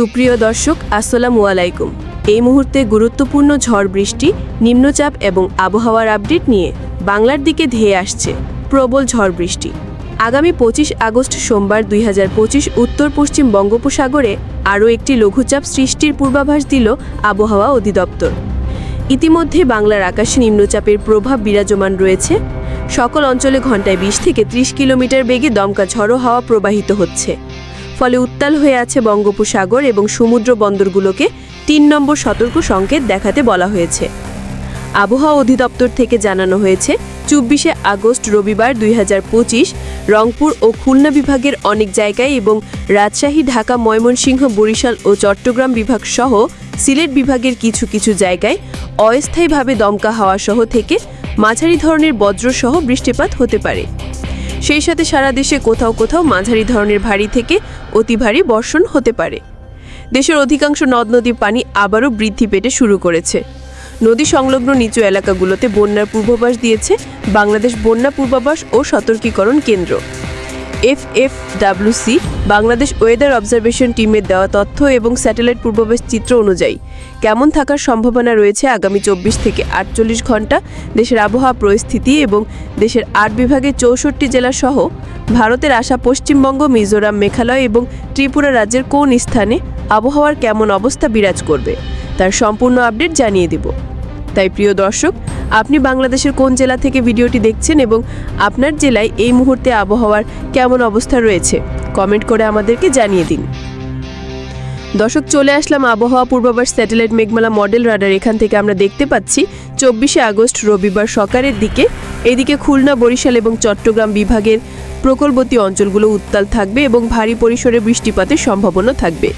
সুপ্রিয় দর্শক, আসসালামু আলাইকুম। এই মুহূর্তে গুরুত্বপূর্ণ ঝড় বৃষ্টি, নিম্নচাপ এবং আবহাওয়ার আপডেট নিয়ে বাংলার দিকে ধেয়ে আসছে প্রবল ঝড় বৃষ্টি। আগামী পঁচিশ আগস্ট সোমবার দুই হাজার পঁচিশ উত্তর পশ্চিম বঙ্গোপসাগরে আরও একটি লঘুচাপ সৃষ্টির পূর্বাভাস দিল আবহাওয়া অধিদপ্তর। ইতিমধ্যে বাংলার আকাশে নিম্নচাপের প্রভাব বিরাজমান রয়েছে। সকল অঞ্চলে ঘন্টায় বিশ থেকে ত্রিশ কিলোমিটার বেগে দমকা ঝড়ো হাওয়া প্রবাহিত হচ্ছে। ফলে উত্তাল হয়ে আছে বঙ্গোপসাগর এবং সমুদ্র বন্দরগুলোকে তিন নম্বর সতর্ক সংকেত দেখাতে বলা হয়েছে। আবহাওয়া অধিদপ্তর থেকে জানানো হয়েছে, চব্বিশে আগস্ট রবিবার দুই হাজার পঁচিশ রংপুর ও খুলনা বিভাগের অনেক জায়গায় এবং রাজশাহী, ঢাকা, ময়মনসিংহ, বরিশাল ও চট্টগ্রাম বিভাগ সহ সিলেট বিভাগের কিছু কিছু জায়গায় অস্থায়ীভাবে দমকা হাওয়া সহ থেকে মাঝারি ধরনের বজ্রসহ বৃষ্টিপাত হতে পারে। সেই সাথে সারা দেশে কোথাও কোথাও মাঝারি ধরনের ভারী থেকে অতি ভারী বর্ষণ হতে পারে। দেশের অধিকাংশ নদ নদীর পানি আবারও বৃদ্ধি পেতে শুরু করেছে। নদী সংলগ্ন নিচু এলাকাগুলোতে বন্যার পূর্বাভাস দিয়েছে বাংলাদেশ বন্যা পূর্বাভাস ও সতর্কীকরণ কেন্দ্র। F F W C Bangladesh weather observation টিমের দেওয়া তথ্য এবং স্যাটেলাইট পূর্বাভাস চিত্র অনুযায়ী কেমন থাকার সম্ভাবনা রয়েছে আগামী চব্বিশ থেকে আটচল্লিশ ঘণ্টা? দেশের আবহাওয়া পরিস্থিতি এবং দেশের আট বিভাগের চৌষট্টি জেলা সহ ভারতের আসা পশ্চিমবঙ্গ, মিজোরাম, মেঘালয় এবং ত্রিপুরা রাজ্যের কোন স্থানে আবহাওয়ার কেমন অবস্থা বিরাজ করবে? তার সম্পূর্ণ আপডেট জানিয়ে দেব। তাই প্রিয় দর্শক আপনি বাংলাদেশের কোন জেলা থেকে ভিডিওটি দেখছেন এবং আপনার জেলায় এই মুহূর্তে আবহাওয়ার কেমন অবস্থা রয়েছে কমেন্ট করে আমাদেরকে জানিয়ে দিন। দর্শক, চলে আসলাম আবহাওয়া পূর্বাভাস স্যাটেলাইট মেঘমালা মডেল রাডার, এখান থেকে আমরা দেখতে পাচ্ছি চব্বিশে আগস্ট রবিবার সকালের দিকে। এদিকে খুলনা, বরিশাল এবং চট্টগ্রাম বিভাগের প্রকল্পতি অঞ্চলগুলো উত্তাল থাকবে এবং ভারী পরিসরে বৃষ্টিপাতের সম্ভাবনা থাকবে।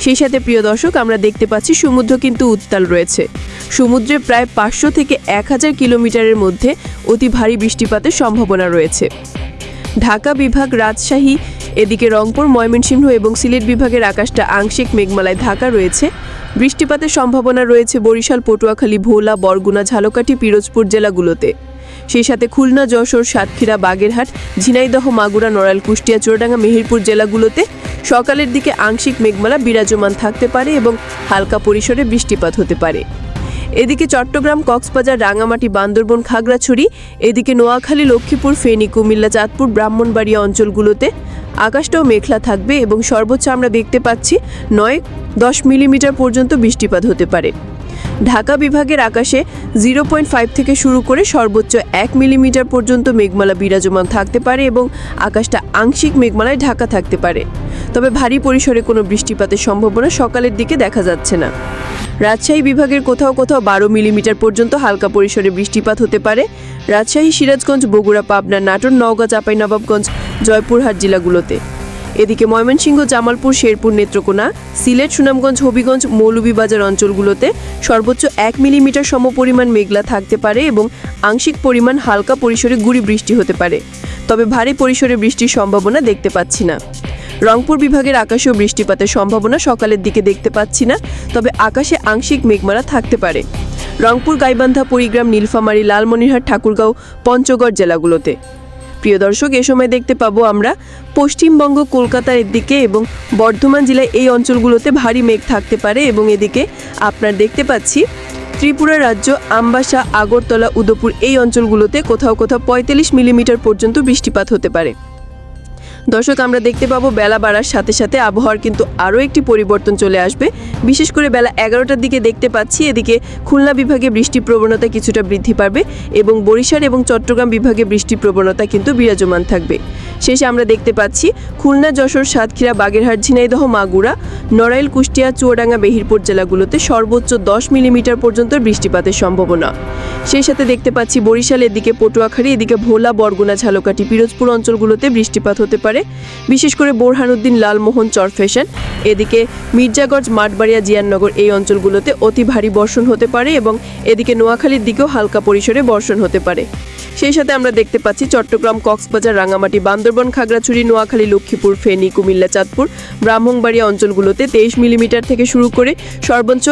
সেই সাথে প্রিয় দর্শক, আমরা দেখতে পাচ্ছি সমুদ্র কিন্তু উত্তাল রয়েছে। সমুদ্রে প্রায় পাঁচশো থেকে এক হাজার কিলোমিটারের মধ্যে অতি ভারী বৃষ্টিপাতের সম্ভাবনা রয়েছে। ঢাকা বিভাগ রাজশাহী, এদিকে রংপুর, ময়মনসিংহ এবং সিলেট বিভাগের আকাশটা আংশিক মেঘমালায় ঢাকা রয়েছে। বৃষ্টিপাতের সম্ভাবনা রয়েছে বরিশাল, পটুয়াখালী, ভোলা, বরগুনা, ঝালকাঠি, পিরোজপুর জেলাগুলোতে। সেই সাথে খুলনা, যশোর, সাতক্ষীরা, বাগেরহাট, ঝিনাইদহ, মাগুরা, নড়াইল, কুষ্টিয়া, চুয়াডাঙ্গা, মেহেরপুর জেলাগুলোতে সকালের দিকে আংশিক মেঘমালা বিরাজমান থাকতে পারে এবং হালকা পরিসরে বৃষ্টিপাত হতে পারে। এদিকে চট্টগ্রাম, কক্সবাজার, রাঙামাটি, বান্দরবন, খাগড়াছড়ি, এদিকে নোয়াখালী, লক্ষ্মীপুর, ফেনী, কুমিল্লা, চাঁদপুর, ব্রাহ্মণবাড়িয়া অঞ্চলগুলোতে আকাশটাও মেঘলা থাকবে এবং সর্বোচ্চ আমরা দেখতে পাচ্ছি নয় দশ মিলিমিটার পর্যন্ত বৃষ্টিপাত হতে পারে। ঢাকা বিভাগের আকাশে জিরো পয়েন্ট ফাইভ থেকে শুরু করে সর্বোচ্চ এক মিলিমিটার পর্যন্ত মেঘমালা বিরাজমান থাকতে পারে এবং আকাশটা আংশিক মেঘমালায় ঢাকা থাকতে পারে। তবে ভারী পরিসরে কোনো বৃষ্টিপাতের সম্ভাবনা সকালের দিকে দেখা যাচ্ছে না। রাজশাহী বিভাগের কোথাও কোথাও বারো মিলিমিটার পর্যন্ত হালকা পরিসরে বৃষ্টিপাত হতে পারে। রাজশাহী, সিরাজগঞ্জ, বগুড়া, পাবনা, নাটোর, নওগাঁ, চাঁপাইনবাবগঞ্জ, জয়পুরহাট জেলাগুলোতে। এদিকে ময়মনসিংহ, জামালপুর, শেরপুর নেত্রকোনা, সিলেট, সুনামগঞ্জ, হবিগঞ্জ, মৌলভীবাজার অঞ্চলগুলোতে সর্বোচ্চ এক মিলিমিটার সমপরিমাণ মেঘলা থাকতে পারে এবং আংশিক পরিমাণ হালকা পরিসরে গুড়ি বৃষ্টি হতে পারে। তবে ভারী পরিসরে বৃষ্টির সম্ভাবনা দেখতে পাচ্ছি না। রংপুর বিভাগের আকাশেও বৃষ্টিপাতের সম্ভাবনা সকালের দিকে দেখতে পাচ্ছি না, তবে আকাশে আংশিক মেঘমালা থাকতে পারে। রংপুর, গাইবান্ধা, পরিগ্রাম, নীলফামারী, লালমনিরহাট, ঠাকুরগাঁও, পঞ্চগড় জেলাগুলোতে। প্রিয় দর্শক, এ সময় দেখতে পাবো আমরা পশ্চিমবঙ্গ, কলকাতার দিকে এবং বর্ধমান জেলায় এই অঞ্চলগুলোতে ভারী মেঘ থাকতে পারে এবং এদিকে আপনার দেখতে পাচ্ছি ত্রিপুরা রাজ্য, আম্বাসা, আগরতলা, উদয়পুর এই অঞ্চলগুলোতে কোথাও কোথাও পঁয়তাল্লিশ মিলিমিটার পর্যন্ত বৃষ্টিপাত হতে পারে। দর্শক, আমরা দেখতে পাবো বেলা বাড়ার সাথে সাথে আবহাওয়ার কিন্তু আরও একটি পরিবর্তন চলে আসবে। বিশেষ করে বেলা এগারোটার দিকে দেখতে পাচ্ছি, এদিকে খুলনা বিভাগে বৃষ্টি প্রবণতা কিছুটা বৃদ্ধি পাবে এবং বরিশাল এবং চট্টগ্রাম বিভাগে বৃষ্টি প্রবণতা কিন্তু বিরাজমান থাকবে। শেষে আমরা দেখতে পাচ্ছি খুলনা, যশোর, সাতক্ষীরা, বাগেরহাট, ঝিনাইদহ, মাগুরা, নড়াইল, কুষ্টিয়া, চুয়াডাঙ্গা, বেহিরপুর জেলাগুলোতে সর্বোচ্চ দশ মিলিমিটার পর্যন্ত বৃষ্টিপাতের সম্ভাবনা। সেই সাথে দেখতে পাচ্ছি বরিশালের দিকে পটুয়াখালী, এদিকে ভোলা, বরগুনা, ঝালকাঠি, পিরোজপুর অঞ্চলগুলোতে বৃষ্টিপাত হতে পারে। বিশেষ করে বোরহানুদ্দিন লালমোহন চরফেশন এদিকে মির্জাগঞ্জ, মাঠবাড়িয়া জিয়াননগর এই অঞ্চলগুলোতে অতি ভারী বর্ষণ হতে পারে এবং এদিকে নোয়াখালীর দিকেও হালকা পরিসরে বর্ষণ হতে পারে। সেই সাথে আমরা দেখতে পাচ্ছি চট্টগ্রাম, কক্সবাজার রাঙামাটি বান্দরবন, খাগড়াছড়ি, নোয়াখালী, লক্ষ্মীপুর, ফেনী, কুমিল্লা, চাঁদপুর, ব্রাহ্মণবাড়িয়া অঞ্চলগুলোতে তেইশ মিলিমিটার থেকে শুরু করে সর্বোচ্চ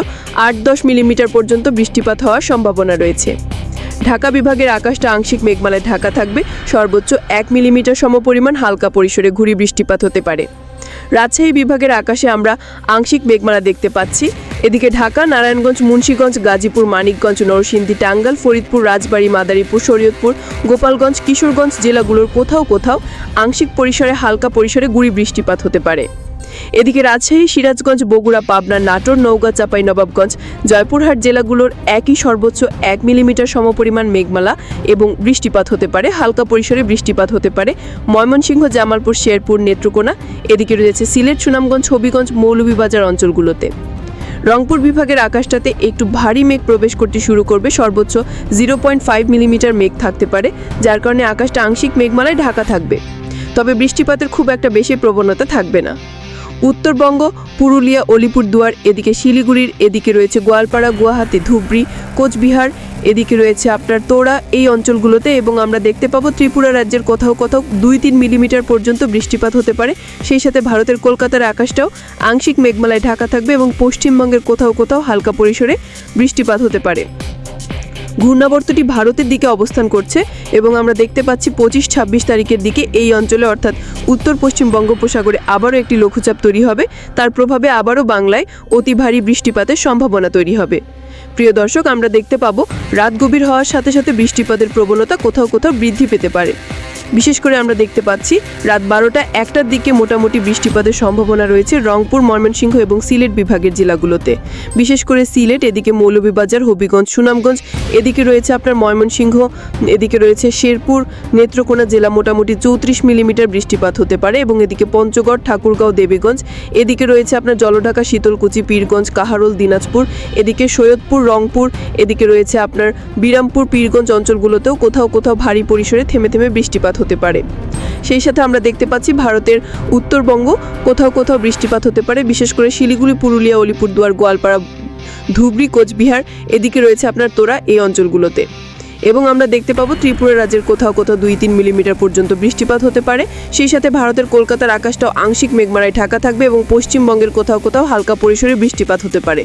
আট দশ মিলিমিটার পর্যন্ত বৃষ্টিপাত হওয়ার সম্ভাবনা রয়েছে। ঢাকা বিভাগের আকাশটা আংশিক মেঘমালায় ঢাকা থাকবে। সর্বোচ্চ এক মিলিমিটার সমপরিমাণ হালকা পরিসরে ঘুরি বৃষ্টিপাত হতে পারে। রাজশাহী বিভাগের আকাশে আমরা আংশিক মেঘমালা দেখতে পাচ্ছি। এদিকে ঢাকা, নারায়ণগঞ্জ, মুন্সীগঞ্জ, গাজীপুর, মানিকগঞ্জ, নরসিংদী টাঙ্গাল ফরিদপুর, রাজবাড়ী, মাদারীপুর, শরীয়তপুর, গোপালগঞ্জ, কিশোরগঞ্জ জেলাগুলোর কোথাও কোথাও আংশিক পরিসরে হালকা পরিসরে গুড়ি বৃষ্টিপাত হতে পারে। এদিকে রাজশাহী, সিরাজগঞ্জ, বগুড়া, পাবনা, নাটোর, নওগাঁ, চাপাই, নবাবগঞ্জ, জয়পুরহাট জেলাগুলোর একই সর্বোচ্চ এক মিলিমিটার সমপরিমাণ মেঘমালা এবং বৃষ্টিপাত হতে পারে। হালকা পরিসরে বৃষ্টিপাত হতে পারে। ময়মনসিংহ, জামালপুর, শেরপুর, নেত্রকোনা, এদিকে রয়েছে সিলেট, সুনামগঞ্জ, হবিগঞ্জ, মৌলভীবাজার অঞ্চলগুলোতে। রংপুর বিভাগের আকাশটাতে একটু ভারী মেঘ প্রবেশ করতে শুরু করবে। সর্বোচ্চ জিরো পয়েন্ট ফাইভ মিলিমিটার মেঘ থাকতে পারে, যার কারণে আকাশটা আংশিক মেঘমালায় ঢাকা থাকবে। তবে বৃষ্টিপাতের খুব একটা বেশি প্রবণতা থাকবে না। উত্তরবঙ্গ, পুরুলিয়া, অলিপুরদুয়ার, এদিকে শিলিগুড়ির, এদিকে রয়েছে গোয়ালপাড়া, গুয়াহাটি, ধুবড়ি, কোচবিহার, এদিকে রয়েছে আপনার তোড়া, এই অঞ্চলগুলোতে এবং আমরা দেখতে পাবো ত্রিপুরা রাজ্যের কোথাও কোথাও দুই তিন মিলিমিটার পর্যন্ত বৃষ্টিপাত হতে পারে। সেই সাথে ভারতের কলকাতার আকাশটাও আংশিক মেঘমালায় ঢাকা থাকবে এবং পশ্চিমবঙ্গের কোথাও কোথাও হালকা পরিসরে বৃষ্টিপাত হতে পারে। ঘূর্ণাবর্তটি ভারতের দিকে অবস্থান করছে এবং আমরা দেখতে পাচ্ছি পঁচিশ, ছাব্বিশ তারিখের দিকে এই অঞ্চলে, অর্থাৎ উত্তর পশ্চিম বঙ্গোপসাগরে আবারও একটি লঘুচাপ তৈরি হবে। তার প্রভাবে আবারও বাংলায় অতি ভারী বৃষ্টিপাতের সম্ভাবনা তৈরি হবে। প্রিয় দর্শক, আমরা দেখতে পাবো রাত গভীর হওয়ার সাথে সাথে বৃষ্টিপাতের প্রবণতা কোথাও কোথাও বৃদ্ধি পেতে পারে। বিশেষ করে আমরা দেখতে পাচ্ছি রাত বারোটা একটার দিকে মোটামুটি বৃষ্টিপাতের সম্ভাবনা রয়েছে রংপুর, ময়মনসিংহ এবং সিলেট বিভাগের জেলাগুলোতে। বিশেষ করে সিলেট, এদিকে মৌলভীবাজার, হবিগঞ্জ, সুনামগঞ্জ, এদিকে রয়েছে আপনার ময়মনসিংহ, এদিকে রয়েছে শেরপুর, নেত্রকোনা জেলা মোটামুটি চৌত্রিশ মিলিমিটার বৃষ্টিপাত হতে পারে এবং এদিকে পঞ্চগড়, ঠাকুরগাঁও, দেবীগঞ্জ, এদিকে রয়েছে আপনার জলঢাকা, শীতলকুচি, পীরগঞ্জ, কাহারোল, দিনাজপুর, এদিকে সৈয়দপুর, রংপুর, এদিকে রয়েছে আপনার বিরামপুর, পীরগঞ্জ অঞ্চলগুলোতেও কোথাও কোথাও ভারী পরিসরে থেমে থেমে বৃষ্টিপাত হতে পারে। সেই সাথে আমরা দেখতে পাচ্ছি ভারতের উত্তরবঙ্গ, কোথাও কোথাও বৃষ্টিপাত হতে পারে, বিশেষ করে শিলিগুড়ি, পুরুলিয়া, অলিপুরদুয়ার, গোয়ালপাড়া, ধুবড়ি, কোচবিহার, এদিকে রয়েছে আপনার তোরা এই অঞ্চলগুলোতে। এবং আমরা দেখতে পাবো ত্রিপুরা রাজ্যের কোথাও কোথাও দুই তিন মিলিমিটার পর্যন্ত বৃষ্টিপাত হতে পারে। সেই সাথে ভারতের কলকাতার আকাশটাও আংশিক মেঘমারায় ঢাকা থাকবে এবং পশ্চিমবঙ্গের কোথাও কোথাও হালকা পরিসরে বৃষ্টিপাত হতে পারে।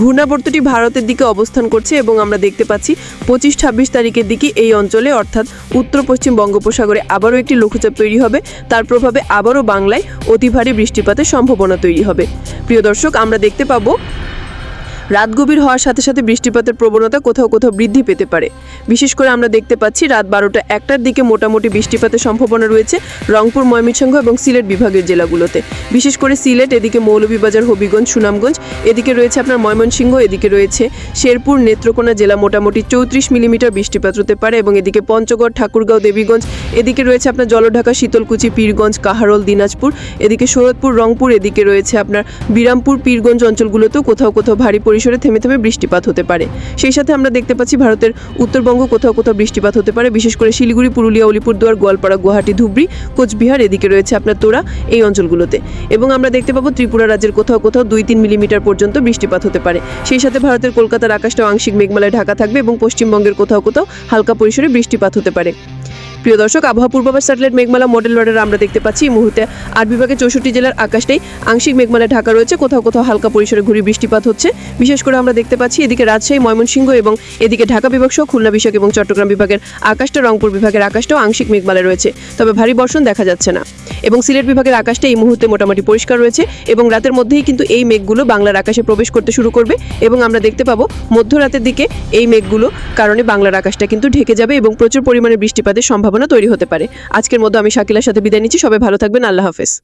ঘূর্ণাবর্তটি ভারতের দিকে অবস্থান করছে এবং আমরা দেখতে পাচ্ছি পঁচিশ ছাব্বিশ তারিখের দিকে এই অঞ্চলে, অর্থাৎ উত্তর পশ্চিম বঙ্গোপসাগরে আবারও একটি লঘুচাপ তৈরি হবে। তার প্রভাবে আবারও বাংলায় অতি ভারী বৃষ্টিপাতের সম্ভাবনা তৈরি হবে। প্রিয় দর্শক, আমরা দেখতে পাবো রাত গভীর হওয়ার সাথে সাথে বৃষ্টিপাতের প্রবণতা কোথাও কোথাও বৃদ্ধি পেতে পারে। বিশেষ করে আমরা দেখতে পাচ্ছি রাত বারোটা একটার দিকে মোটামুটি বৃষ্টিপাতের সম্ভাবনা রয়েছে রংপুর, ময়মনসিংহ এবং সিলেট বিভাগের জেলাগুলোতে। বিশেষ করে সিলেট, এদিকে মৌলভীবাজার, হবিগঞ্জ, সুনামগঞ্জ, এদিকে রয়েছে আপনার ময়মনসিংহ, এদিকে রয়েছে শেরপুর, নেত্রকোনা জেলা মোটামুটি চৌত্রিশ মিলিমিটার বৃষ্টিপাত হতে পারে এবং এদিকে পঞ্চগড়, ঠাকুরগাঁও, দেবীগঞ্জ, এদিকে রয়েছে আপনার জলঢাকা, শীতলকুচি, পীরগঞ্জ, কাহারোল, দিনাজপুর, এদিকে শরৎপুর, রংপুর, এদিকে রয়েছে আপনার বিরামপুর, পীরগঞ্জ অঞ্চলগুলোতেও কোথাও কোথাও ভারী পরিসরে থেমে থেমে বৃষ্টিপাত হতে পারে। সেই সাথে আমরা দেখতে পাচ্ছি ভারতের উত্তরবঙ্গ কোথাও কোথাও বৃষ্টিপাত হতে পারে, বিশেষ করে শিলিগুড়ি, পুরুলিয়া, অলিপুরদুয়ার, গোয়ালপাড়া, গুয়াহাটি, ধুবড়ি, কোচবিহার এদিকে রয়েছে আপনার তোরা এই অঞ্চলগুলোতে। এবং আমরা দেখতে পাবো ত্রিপুরা রাজ্যের কোথাও কোথাও দুই তিন মিলিমিটার পর্যন্ত বৃষ্টিপাত হতে পারে। সেই সাথে ভারতের কলকাতার আকাশটাও আংশিক মেঘমালায় ঢাকা থাকবে এবং পশ্চিমবঙ্গের কোথাও কোথাও হালকা পরিসরে বৃষ্টিপাত হতে পারে। প্রিয় দর্শক, আবহাওয়া পূর্বাভাস স্যাটেলাইট মেঘমালা মডেল রডার আমরা দেখতে পাচ্ছি। এই মুহূর্তে আট বিভাগের চৌষট্টি জেলার আকাশটাই আংশিক মেঘমালা ঢাকা রয়েছে, কোথাও কোথাও হালকা পরিসরে ঘুরি বৃষ্টিপাত হচ্ছে। বিশেষ করে আমরা দেখতে পাচ্ছি এদিকে রাজশাহী, ময়মনসিংহ এবং এদিকে ঢাকা বিভাগ সহ খুলনা বিভাগ এবং চট্টগ্রাম বিভাগের আকাশটা, রংপুর বিভাগের আকাশটাও আংশিক মেঘমালা রয়েছে। তবে ভারী বর্ষণ দেখা যাচ্ছে না। এবং সিলেট বিভাগের আকাশটা এই মুহূর্তে মোটামুটি পরিষ্কার রয়েছে এবং রাতের মধ্যেই কিন্তু এই মেঘগুলো বাংলার আকাশে প্রবেশ করতে শুরু করবে এবং আমরা দেখতে পাবো মধ্যরাতের দিকে এই মেঘগুলো কারণে বাংলার আকাশটা কিন্তু ঢেকে যাবে এবং প্রচুর পরিমাণে বৃষ্টিপাতের সম্ভাবনা তৈরি হতে পারে। আজকের মধ্যে আমি শাকিলার সাথে বিদায় নিচ্ছি। সবাই ভালো থাকবেন। আল্লাহ হাফেজ।